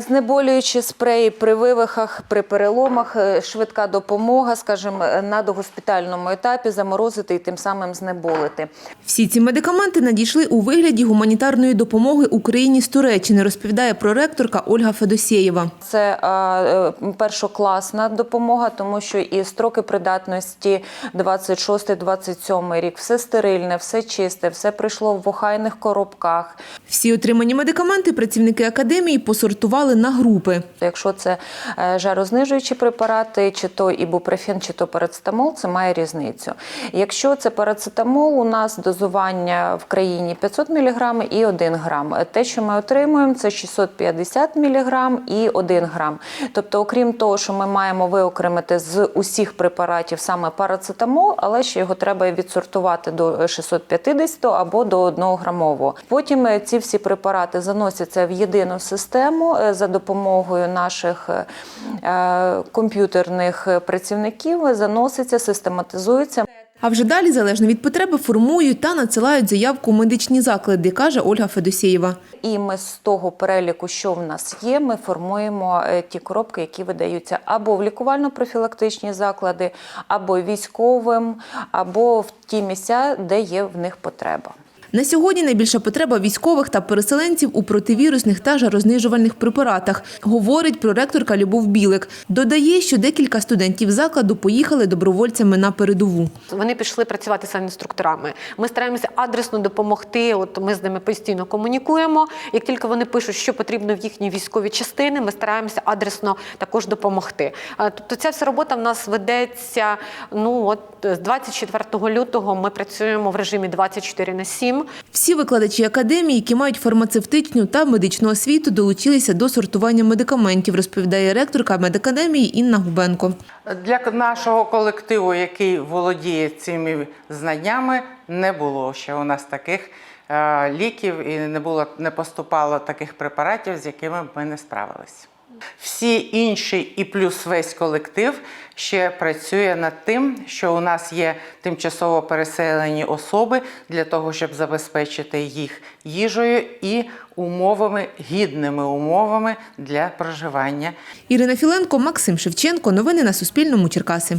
Знеболюючі спреї при вивихах, при переломах, е, швидка допомога, скажімо, е, на догоспітальному етапі заморозити і тим самим знеболити. Всі ці медикаменти надійшли у вигляді гуманітарної допомоги Україні з Туреччини, розповідає проректорка Ольга Федосєєва. Це е, першокласна допомога, тому що і строки придатності 26-27 рік, все стерильне, все чисте, все прийшло в охайних коробках. Всі отримані медикаменти працівники академії посортували на групи. Якщо це е, жарознижуючі препарати, чи то ібупрофен, чи то парацетамол, це має різницю. Якщо це парацетамол, у нас дозування в країні 500 мг і 1 грам. Те, що ми отримуємо, це 650 мг і 1 грам. Тобто, окрім того, що ми маємо виокремити з усіх препаратів саме парацетамол, але ще його треба відсортувати до 650 або до 1 грамового. Потім е, ці всі препарати заносяться в єдину систему е, за допомогою наших е, е, комп'ютерних працівників. Заноситься, систематизується. А вже далі, залежно від потреби, формують та надсилають заявку у медичні заклади, каже Ольга Федосєєва. І ми з того переліку, що в нас є, ми формуємо е, ті коробки, які видаються або в лікувально-профілактичні заклади, або військовим, або в ті місця, де є в них потреба. На сьогодні найбільша потреба військових та переселенців у противірусних та жарознижувальних препаратах, говорить проректорка Любов Білик. Додає, що декілька студентів закладу поїхали добровольцями на передову. Вони пішли працювати санінструкторами. Ми стараємося адресно допомогти. От ми з ними постійно комунікуємо. Як тільки вони пишуть, що потрібно в їхній військовій частини, ми стараємося адресно також допомогти. Тобто, ця вся робота в нас ведеться. Ну от з 24 лютого ми працюємо в режимі 24 на 7. Всі викладачі академії, які мають фармацевтичну та медичну освіту, долучилися до сортування медикаментів, розповідає ректорка медакадемії Інна Губенко. Для нашого колективу, який володіє цими знаннями, не було ще у нас таких е, ліків і не було не поступало таких препаратів, з якими ми не справилися. Всі інші і плюс весь колектив ще працює над тим, що у нас є тимчасово переселені особи для того, щоб забезпечити їх їжею і умовами, гідними умовами для проживання. Ірина Філенко, Максим Шевченко. Новини на Суспільному. Черкаси.